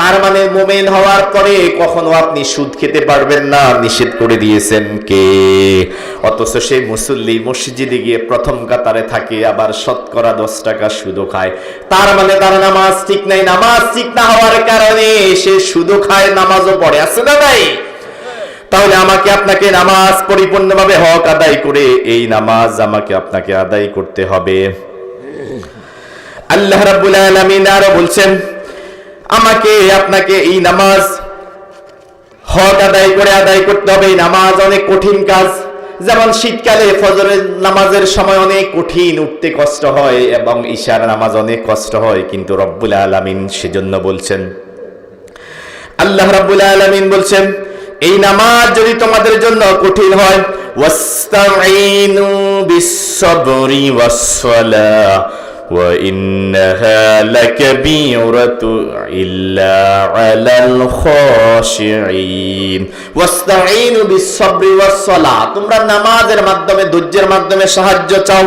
তার মানে মোমেন হওয়ার পরে কখনো আপনি সুদ খেতে পারবেন না, নিষেধ করে দিয়েছেন কে? অথচ সেই মুসল্লি মসজিদে গিয়ে প্রথম কাতারে থাকে, আবার শতকরা দশ টাকা সুদও খায়। তার মানে তার নামাজ ঠিক নাই, নামাজ ঠিক না হওয়ার কারণে সে সুদও খায়, নামাজও পড়ে, আছে না নাই? তাহলে আমাকে আপনাকে নামাজ পরিপূর্ণভাবে হক আদায় করে এই নামাজ আমাকে আপনাকে আদায় করতে হবে। আল্লাহ রাব্বুল আলামিন আরও বলছেন আমাকে, আপনাকে এই নামাজ হক আদায় করে আদায় করতে হবে। নামাজ অনেক কঠিন কাজ। যেমন শীতকালে ফজরের নামাজের সময় অনেক কঠিন, উঠতে কষ্ট হয় এবং ঈশার নামাজ অনেক কষ্ট হয়। কিন্তু রব্বুল আলামিন সেজন্য বলছেন, আল্লাহ রাব্বুল আলামিন বলছেন, এই নামাজ যদি তোমাদের জন্য কঠিন হয়, ওয়াস্তাঈনু বিস-সাবরি ওয়াস-সালাহ। وإنها لكبيرة إلا على الخاشعين واستعينوا بالصبر والصلاة তোমরা নামাজের মাধ্যমে ধৈর্যের মাধ্যমে সাহায্য চাও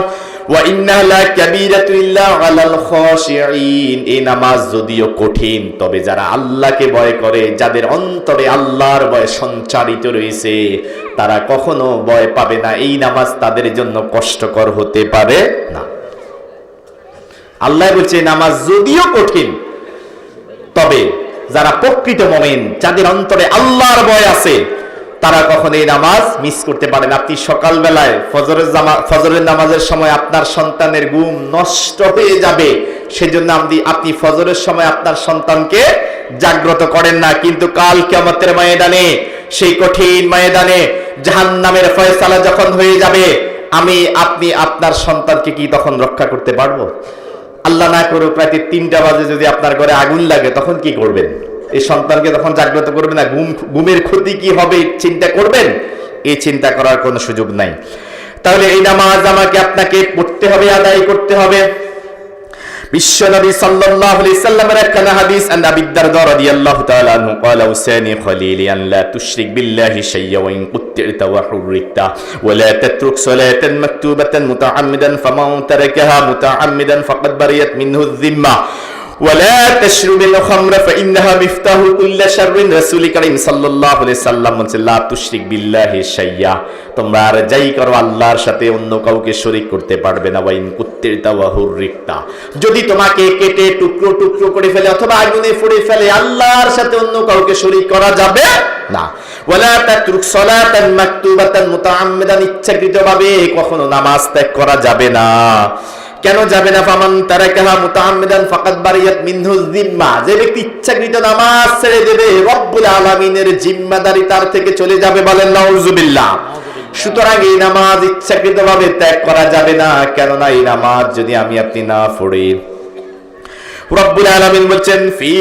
وإنها لكبيرة إلا على الخاشعين এই নামাজ যদিও কঠিন তবে যারা আল্লাহকে ভয় করে যাদের অন্তরে আল্লাহর ভয় সঞ্চারিত রয়েছে তারা কখনো ভয় পাবে না এই নামাজ তাদের জন্য কষ্টকর হতে পারে না আল্লাহ বলছে, নামাজ যদিও কঠিন, তবে যারা প্রকৃত মমিন, যাদের অন্তরে আল্লাহর ভয় আছে, তারা কখন এই নামাজ মিস করতে পারেন আপনি সকালবেলায় ফজরের ফজরের নামাজের সময় আপনার সন্তানের ঘুম নষ্ট হয়ে যাবে। সেজন্য আপনি আপনি ফজরের সময় আপনার সন্তানকে জাগ্রত করেন না। কিন্তু কাল কেমতের ময়দানে, সেই কঠিন ময়দানে জাহান নামের ফয়সালা যখন হয়ে যাবে, আমি, আপনি আপনার সন্তানকে কি তখন রক্ষা করতে পারব? আল্লাহ না করুক, রাতে তিনটা বাজে যদি আপনার ঘরে আগুন লাগে, তখন কি করবেন? এই সন্তানকে তখন জাগ্রত করবেন না, ঘুম, ঘুমের ক্ষতি কি হবে চিন্তা করবেন? এই চিন্তা করার কোনো সুযোগ নাই। তাহলে এই নামাজ আমাকে আপনাকে পড়তে হবে, আদায় করতে হবে। বিশ্বনবী সাল্লাল্লাহু আলাইহি সাল্লামের একখানা হাদিস আন আবি দারদা রাদিয়াল্লাহু তাআলা আনহু قال اوصاني خليلي ان لا تشرك بالله شيئا وان قتلت وحركت ولا تترك صلاة مكتوبة متعمدا فمن تركها متعمدا فقد بريت منه الذمة ولا تشرب الخمر فإنها مفتاح كل شر رسول كريم صلى الله عليه وسلم বলছে লা তুশরিক বিল্লাহি শাইয়া তোমরা আর যাই করো আল্লাহর সাথে অন্য কাউকে শরীক করতে পারবে না ওয়াইন কুত্তিরতা ওয়া হুররিকতা যদি তোমাকে কেটে টুকরো টুকরো করে ফেলে অথবা আগুনে পুড়ে ফেলে আল্লাহর সাথে অন্য কাউকে শরীক করা যাবে না ওয়ালা তাতরুক সালাতান মাকতুবাতান মুতাআম্মিদান ইচ্ছাকৃতভাবে কখনো নামাজ ত্যাগ করা যাবে না কেন যাবে না? ফামান তারাকাহা মুতাআম্মিদান ফাকাদ বারিয়াত মিনহু যিম্মা। যে ব্যক্তি ইচ্ছাকৃত নামাজ ছেড়ে দেবে, রব্বুল আলামিনের জিম্মাদারি তার থেকে চলে যাবে বলেন নাউজুবিল্লাহ। সুতরাং এই নামাজ ইচ্ছাকৃতভাবে ত্যাগ করা যাবে না। কেননা এই নামাজ যদি আমি আপনি না পড়ি। রব্বুল আলামিন বলছেন, ফি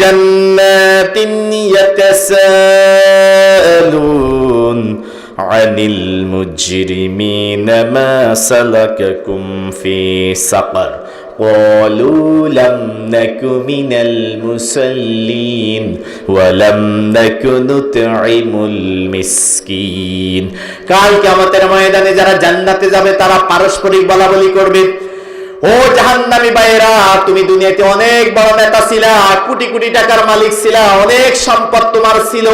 জান্নাতিন ইয়াতাসালুন আনিল মুজরিমিন মা সালাকাকুম ফি সাকার قالوا لم نك من المسلين ولم نك نطعم المسكين কাল কিয়ামতের ময়দানে যারা জান্নাতে যাবে তারা পারস্পরিক বলা বলি করবে ও জাহান্নামি ভাইয়েরা, তুমি দুনিয়াতে অনেক বড় নেতা ছিলা, কোটি কোটি টাকার মালিক ছিলা, অনেক সম্পদ তোমার ছিল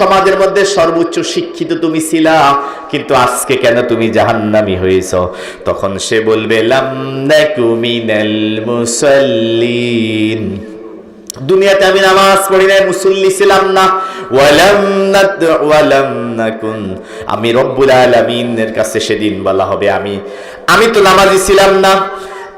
সমাজের মধ্যে সর্বোচ্চ শিক্ষিত তুমি ছিলা, কিন্তু আজকে কেন তুমি জাহান্নামি হয়েছ? তখন সে বলবে, লাম নাকু মিনাল মুসাল্লিন। দুনিয়াতে আমি নামাজ পড়ি নাই, মুসল্লি ছিলাম না। ওয়ালাম ওয়ালাম নাকুন। আমি রব্বুল আলামিনের কাছে সেদিন বলা হবে, আমি আমি তো নামাজি ছিলাম না।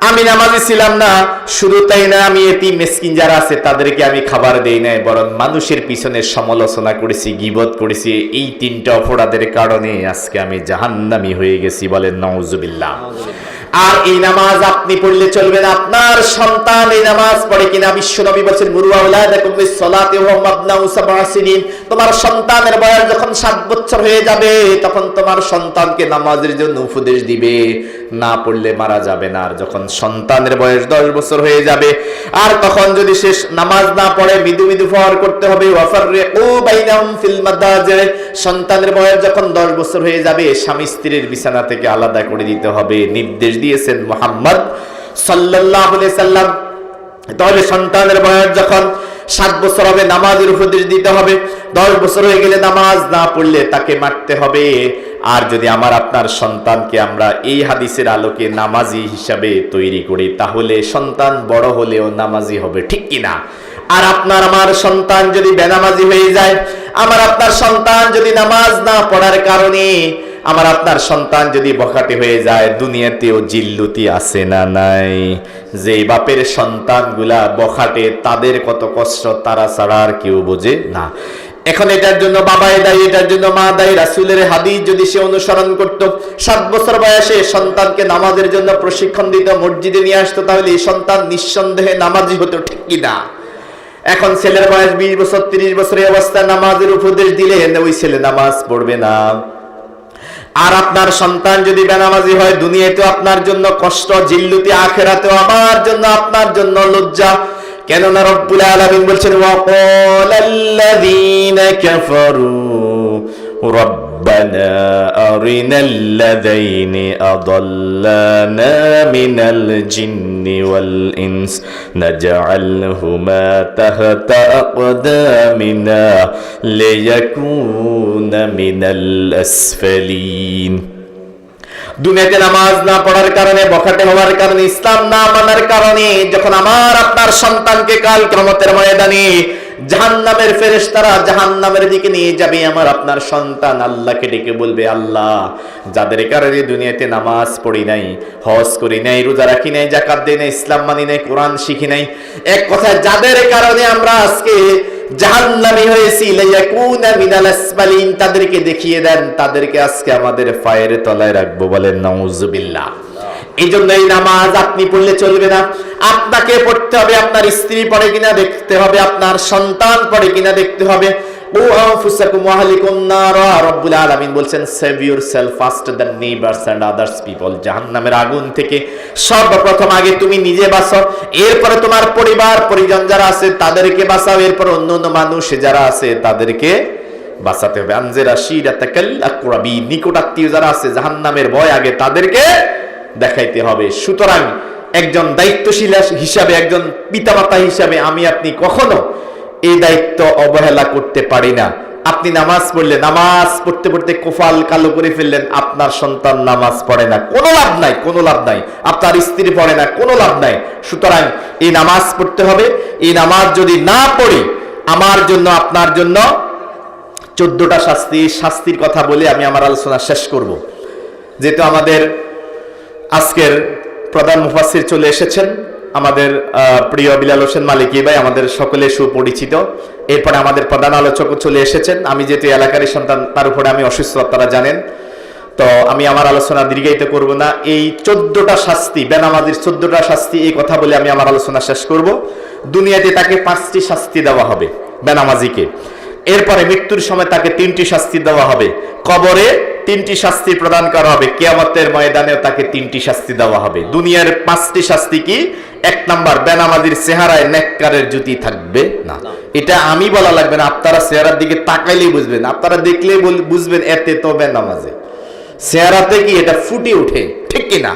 আমি নামাজি ছিলাম না, শুধু তাই না, আমি এটি মেসকিন যারা আছে, তাদেরকে আমি খাবার দেই নাই, বরং মানুষের পিছনে সমালোচনা করেছি, গিবত করেছি। এই তিনটা অপরাধের কারণে আজকে আমি জাহান্নামি হয়ে গেছি বলেন নওজুবিল্লাহ আর এই নামাজ আপনি পড়লে চলবে না। আপনার সন্তান এই নামাজ পড়ে কিনা বিশ্ব নবী বলছেন তোমার সন্তানের বয়স যখন সাত বছর হয়ে যাবে, তখন তোমার সন্তানকে নামাজের জন্য উপদেশ দিবে। না পড়লে মারা যাবে না। আর যখন সন্তানের বয়স 10 বছর হয়ে যাবে, আর তখন যদি সে নামাজ না পড়ে, মৃদু মৃদু ফর করতে হবে ফিল মাদাজি সন্তানের বয়স যখন 10 বছর হয়ে যাবে, স্বামী স্ত্রীর বিছানা থেকে আলাদা করে দিতে হবে। নির্দেশ দিয়েছেন মোহাম্মদ সাল্লাল্লাহু আলাইহি সাল্লাম। তাহলে সন্তানের বয়স যখন সাত বছর হবে, নামাজের উপদেশ দিতে হবে। দশ বছর হয়ে গেলে নামাজ না পড়লে তাকে মারতে হবে। আর যদি আমার আপনার সন্তানকে আমরা এই হাদিসের আলোকে নামাজি হিসাবে তৈরি করি, তাহলে সন্তান বড় হলেও নামাজি হবে, ঠিক কিনা আর আপনার আমার সন্তান যদি বেনামাজি হয়ে যায়, আমার আপনার সন্তান যদি নামাজ না পড়ার কারণে আমার আপনার সন্তান যদি বখাটে হয়ে যায়, দুনিয়াতেও জিল্লুতি আছে না নাই? যে বাপের সন্তানগুলা বখাটে, তাদের কত কষ্ট, তারা ছাড়া আর কেউ বোঝে না। এখন এটার জন্য বাবাই দায়ী, এটার জন্য মা দায়ী। রাসুলের হাদিস যদি সে অনুসরণ করত, সাত বছর বয়সে সন্তানকে নামাজের জন্য প্রশিক্ষণ দিত, মসজিদে নিয়ে আসতো, তাহলে এই সন্তান নিঃসন্দেহে নামাজি হতো, ঠিক কিনা এখন ছেলের বয়স বিশ বছর, তিরিশ বছরের অবস্থায় নামাজের উপদেশ দিলে ওই ছেলে নামাজ পড়বে না। আর আপনার সন্তান যদি বেনামাজি হয় দুনিয়াতেও আপনার জন্য কষ্ট জিল্লুতি আখেরাতেও আমার জন্য আপনার জন্য লজ্জা কেননা রব্বুল আলামিন বলছেন ওয়াকালাল্লাযীনা কাফারু ربنا أرنا الذين أضلانا من الجن والإنس نجعلهما تحت أقدامنا ليكون من الأسفلين দুনিয়াতে নামাজ না পড়ার কারণে বখাটে হওয়ার কারণে ইসলাম না মানার কারণে যখন আমার আপনার সন্তানকে কাল ক্রমতের ময়দানে জাহান্নামের ফেরেশতারা জাহান্নামের দিকে নিয়ে যাবে আমার আপনার সন্তান। আল্লাহকে ডেকে বলবে, আল্লাহ, যাদের কারণে দুনিয়াতে নামাজ পড়ি নাই, হজ করি নাই, রোজা রাখি নাই জাকাত দেই নাই, ইসলাম মানি নাই, কোরআন শিখি নাই, এক কথায় যাদের কারণে আমরা আজকে জাহান্নামী হয়েছি লায়াকুনা মিনাল আসফালিন, তাদেরকে দেখিয়ে দেন, তাদেরকে আজকে আমাদের পায়ের তলায় রাখব বলেন, নাউজুবিল্লাহ। এই জন্য এই নামাজ আপনি পড়লে চলবে না। আপনাকে পড়তে হবে, আপনার স্ত্রী পড়ে কিনা দেখতে হবে, আপনার সন্তান পড়ে কিনা দেখতে হবে। আগুন থেকে সর্বপ্রথম আগে তুমি নিজে এরপরে তোমার পরিবার, পরিজন যারা আছে, তাদেরকে বাঁচাও। এরপর অন্য অন্য মানুষ যারা আছে, তাদেরকে হবে। আনজেরা শিরাতাকাল আকরাবি নিকট আত্মীয় যারা আছে, জাহান্নামের ভয় আগে তাদেরকে দেখাইতে হবে। সুতরাং একজন দায়িত্বশীল হিসাবে, একজন পিতামাতা হিসাবে আমি আপনি কখনো এই দায়িত্ব অবহেলা করতে পারি না। আপনি নামাজ পড়লেন নামাজ পড়তে পড়তে কোফাল কালো করে ফেললেন, আপনার সন্তান নামাজ পড়ে না। কোনো লাভ নাই, কোনো লাভ নাই। আপনার স্ত্রী পড়ে না, কোনো লাভ নাই। সুতরাং এই নামাজ পড়তে হবে। এই নামাজ যদি না পড়ি, আমার জন্য, আপনার জন্য চোদ্দটা শাস্তি। শাস্তির কথা বলে আমি আমার আলোচনা শেষ করব। যেহেতু আমাদের আজকের প্রধান মুফাসির চলে এসেছেন আমাদের প্রিয় বিলাল হোসেন মালিকি ভাই, আমাদের সকলে সুপরিচিত। এরপরে আমাদের প্রধান আলোচকও চলে এসেছেন। আমি যেহেতু এলাকারই সন্তান, তার উপরে আমি অসুস্থ, আপনারা জানেন। তো আমি আমার আলোচনা দীর্ঘায়িত করব না। এই চোদ্দটা শাস্তি, বেনামাজির চোদ্দটা শাস্তি, এই কথা বলে আমি আমার আলোচনা শেষ করব। দুনিয়াতে তাকে পাঁচটি শাস্তি দেওয়া হবে বেনামাজিকে। এরপরে মৃত্যুর সময় তাকে তিনটি শাস্তি দেওয়া হবে। কবরে তিনটি শাস্তি প্রদান করা হবে। কেয়ামতের ময়দানেও তাকে তিনটি শাস্তি দেওয়া হবে। দুনিয়ার পাঁচটি শাস্তি কি? এক নাম্বার বেনামাজির চেহারায় নেককারের জুতি থাকবে না। এটা আমি বলা লাগবে না আপনারা চেহারার দিকে তাকাইলেই বুঝবেন। আপনারা দেখলেই বুঝবেন এতে তো বেনামাজে। চেহারাতে কি এটা ফুটে ওঠে? ঠিক কিনা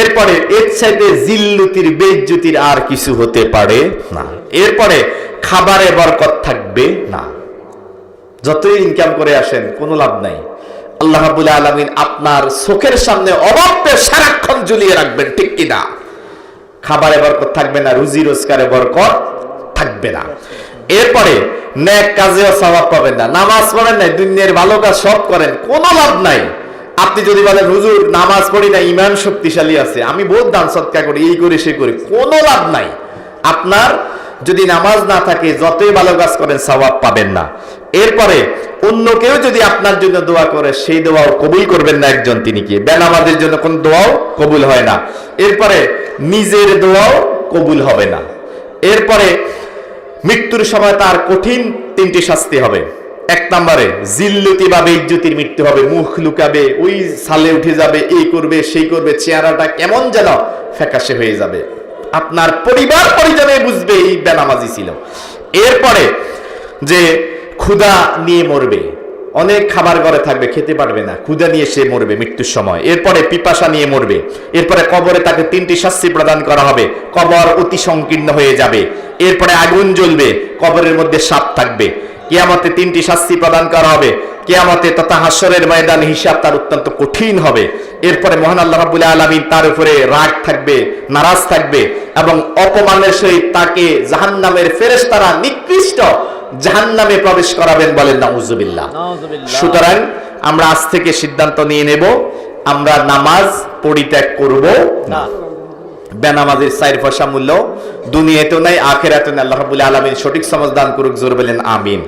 এরপরে এর সাইডে জিল্লুতির বেজ্জুতির আর কিছু হতে পারে না। এরপরে খাবারে বরকত থাকবে না। যতই ইনকাম করে আসেন, কোনো লাভ নাই। আল্লাহ রাব্বুল আলামিন আপনার চোখের সামনে অভাবকে সারাক্ষণ ঝুলিয়ে রাখবেন, ঠিক কিনা খাবারে বরকত থাকবে না, রুজি রোজগারে বরকত থাকবে না। এরপরে নেক কাজেও সওয়াব পাবেন না, নামাজ পড়েন নাই, দুনিয়ার ভালো কাজ সব করেন, কোনো লাভ নাই। আপনি যদি বলেন, হুজুর, নামাজ পড়ি না ইমান শক্তিশালী আছে, আমি বহুত দান সৎকার করি, এই করি, সে করি, কোনো লাভ নাই। আপনার যদি নামাজ না থাকে, যতই ভালো কাজ করেন, সওয়াব পাবেন না। এরপরে, অন্য কেউ যদি আপনার জন্য দোয়া করে, সেই দোয়াও কবুল করবেন না একজন তিনি কি? বেনামাজের জন্য কোন দোয়াও কবুল হয় না। এরপরে, নিজের দোয়াও কবুল হবে না। এরপরে, মৃত্যুর সময় তার কঠিন তিনটি শাস্তি হবে। এক নম্বরে, জিল্লুতি বা বেজ্জুতির মৃত্যু হবে। মুখ লুকাবে, ওই সালে উঠে যাবে, এই করবে, সেই করবে, চেহারাটা কেমন যেন ফ্যাকাশে হয়ে যাবে। আপনার পরিবার পরিজনে বুঝবে এই বেনামাজি ছিল। এরপরে যে ক্ষুধা নিয়ে মরবে, অনেক খাবার ঘরে থাকবে, খেতে পারবে না ক্ষুদা নিয়ে সে মরবে মৃত্যুর সময়। এরপরে পিপাসা নিয়ে মরবে, এরপরে কবরে তাকে তিনটি শাস্তি প্রদান করা হবে, কবর অতি সংকীর্ণ হয়ে যাবে। এরপরে আগুন জ্বলবে, কবরের মধ্যে সাপ থাকবে। কিয়ামতে তিনটি শাস্তি প্রদান করা হবে কিয়ামতে তথা হাসরের ময়দান হিসাব তার অত্যন্ত কঠিন হবে। এরপরে মহান আল্লাহ রাব্বুল আলামিন তার উপরে রাগ থাকবে নারাজ থাকবে এবং অপমানের সহিত তাকে জাহান্নামের ফেরেশতারা নিকৃষ্ট জাহান্নামে প্রবেশ করাবেন বলেন নাউজুবিল্লাহ। সুতরাং আমরা আজ থেকে সিদ্ধান্ত নিয়ে নেব আমরা নামাজ পরিত্যাগ করব না। বেনামাজের সাইর ফসা মূল্য দুনিয়াতেও নাই আখেরাতেও নাই আল্লাহ রাব্বুল আলামিন সঠিক সমাজ দান করুক জোর বলেন আমিন।